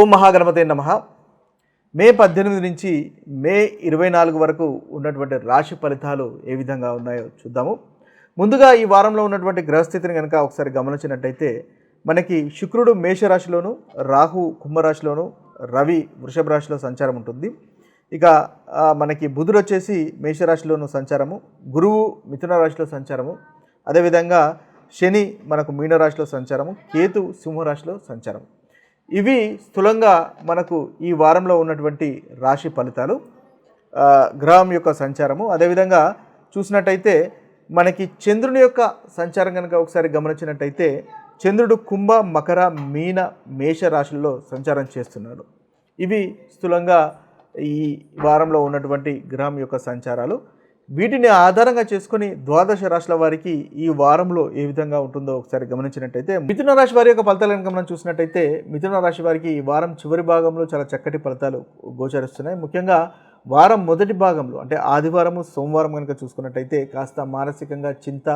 ఓం మహాగణపతి నమ. మే పద్దెనిమిది నుంచి మే ఇరవై నాలుగు వరకు ఉన్నటువంటి రాశి ఫలితాలు ఏ విధంగా ఉన్నాయో చూద్దాము. ముందుగా ఈ వారంలో ఉన్నటువంటి గ్రహస్థితిని కనుక ఒకసారి గమనించినట్టయితే మనకి శుక్రుడు మేషరాశిలోను రాహు కుంభరాశిలోను రవి వృషభ రాశిలో సంచారం ఉంటుంది. ఇక మనకి బుధుడు వచ్చేసి మేషరాశిలోను సంచారము గురువు మిథున రాశిలో సంచారము అదేవిధంగా శని మనకు మీనరాశిలో సంచారము కేతు సింహరాశిలో సంచారం ఇవి స్థూలంగా మనకు ఈ వారంలో ఉన్నటువంటి రాశి ఫలితాలు. గ్రహం యొక్క సంచారము. అదేవిధంగా చూసినట్టయితే మనకి చంద్రుని యొక్క సంచారం కనుక ఒకసారి గమనించినట్టయితే చంద్రుడు కుంభ మకర మీన మేష రాశుల్లో సంచారం చేస్తున్నాడు. ఇవి స్థూలంగా ఈ వారంలో ఉన్నటువంటి గ్రహం యొక్క సంచారాలు. వీటిని ఆధారంగా చేసుకుని ద్వాదశ రాశుల వారికి ఈ వారంలో ఏ విధంగా ఉంటుందో ఒకసారి గమనించినట్టయితే మిథున రాశి వారి యొక్క ఫలితాలను గమనం చూసినట్టయితే మిథున రాశి వారికి ఈ వారం చివరి భాగంలో చాలా చక్కటి ఫలితాలు గోచరిస్తున్నాయి. ముఖ్యంగా వారం మొదటి భాగంలో అంటే ఆదివారము సోమవారం కనుక చూసుకున్నట్టయితే కాస్త మానసికంగా చింత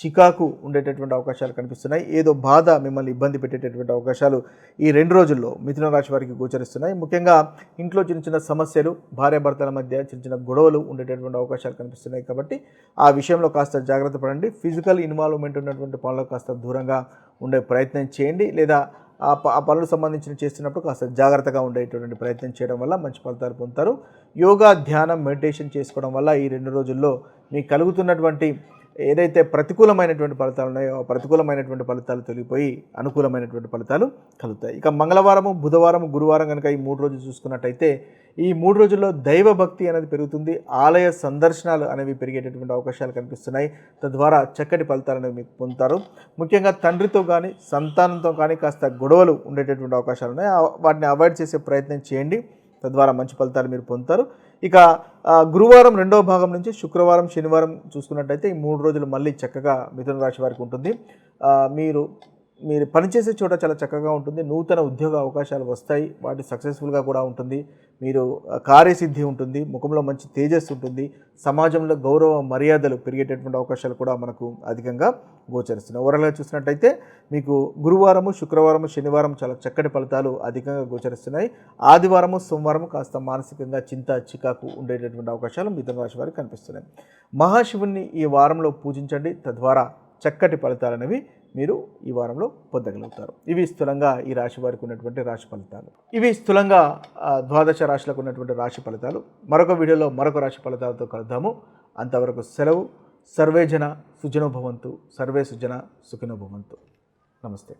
చికాకు ఉండేటటువంటి అవకాశాలు కనిపిస్తున్నాయి. ఏదో బాధ మిమ్మల్ని ఇబ్బంది పెట్టేటటువంటి అవకాశాలు ఈ రెండు రోజుల్లో మిథున రాశి వారికి గోచరిస్తున్నాయి. ముఖ్యంగా ఇంట్లో చిన్న చిన్న సమస్యలు భార్యాభర్తల మధ్య చిన్న చిన్న గొడవలు ఉండేటటువంటి అవకాశాలు కనిపిస్తున్నాయి కాబట్టి ఆ విషయంలో కాస్త జాగ్రత్త పడండి. ఫిజికల్ ఇన్వాల్వ్మెంట్ ఉన్నటువంటి పనులకు కాస్త దూరంగా ఉండే ప్రయత్నం చేయండి. లేదా ఆ ప ఆ పనులకు సంబంధించిన చేస్తున్నప్పుడు కాస్త జాగ్రత్తగా ఉండేటటువంటి ప్రయత్నం చేయడం వల్ల మంచి ఫలితాలు పొందుతారు. యోగా ధ్యానం మెడిటేషన్ చేసుకోవడం వల్ల ఈ రెండు రోజుల్లో మీకు కలుగుతున్నటువంటి ఏదైతే ప్రతికూలమైనటువంటి ఫలితాలు ఉన్నాయో ఆ ప్రతికూలమైనటువంటి ఫలితాలు తొలగిపోయి అనుకూలమైనటువంటి ఫలితాలు కలుగుతాయి. ఇక మంగళవారము బుధవారం గురువారం కనుక ఈ మూడు రోజులు చూసుకున్నట్టయితే ఈ మూడు రోజుల్లో దైవ భక్తి అనేది పెరుగుతుంది. ఆలయ సందర్శనాలు అనేవి పెరిగేటటువంటి అవకాశాలు కనిపిస్తున్నాయి. తద్వారా చక్కటి ఫలితాలు అనేవి మీకు పొందుతారు. ముఖ్యంగా తండ్రితో కానీ సంతానంతో కానీ కాస్త గొడవలు ఉండేటటువంటి అవకాశాలు ఉన్నాయి. వాటిని అవాయిడ్ చేసే ప్రయత్నం చేయండి. తద్వారా మంచి ఫలితాలు మీరు పొందుతారు. ఇక గురువారం రెండవ భాగం నుంచి శుక్రవారం శనివారం చూసుకున్నట్టయితే ఈ మూడు రోజులు మళ్ళీ చక్కగా మిథున రాశి వారికి ఉంటుంది. మీరు మీరు పనిచేసే చోట చాలా చక్కగా ఉంటుంది. నూతన ఉద్యోగ అవకాశాలు వస్తాయి. వాటి సక్సెస్ఫుల్గా కూడా ఉంటుంది. మీరు కార్యసిద్ధి ఉంటుంది. ముఖంలో మంచి తేజస్సు ఉంటుంది. సమాజంలో గౌరవ మర్యాదలు పెరిగేటటువంటి అవకాశాలు కూడా మనకు అధికంగా గోచరిస్తున్నాయి. ఓవరాల్గా చూసినట్టయితే మీకు గురువారము శుక్రవారము శనివారం చాలా చక్కటి ఫలితాలు అధికంగా గోచరిస్తున్నాయి. ఆదివారము సోమవారం కాస్త మానసికంగా చింత చికాకు ఉండేటటువంటి అవకాశాలు మిథున రాశి వారికి కనిపిస్తున్నాయి. మహాశివుణ్ణి ఈ వారంలో పూజించండి. తద్వారా చక్కటి ఫలితాలు అనేవి మీరు ఈ వారంలో పొందగలుగుతారు. ఇవి స్థూలంగా ఈ రాశి వారికి ఉన్నటువంటి రాశి ఫలితాలు. ఇవి స్థూలంగా ద్వాదశ రాశులకు ఉన్నటువంటి రాశి ఫలితాలు. మరొక వీడియోలో మరొక రాశి ఫలితాలతో కలుద్దాము. అంతవరకు సెలవు. సర్వే జన సర్వే సుజన సుఖినోభవంతు నమస్తే.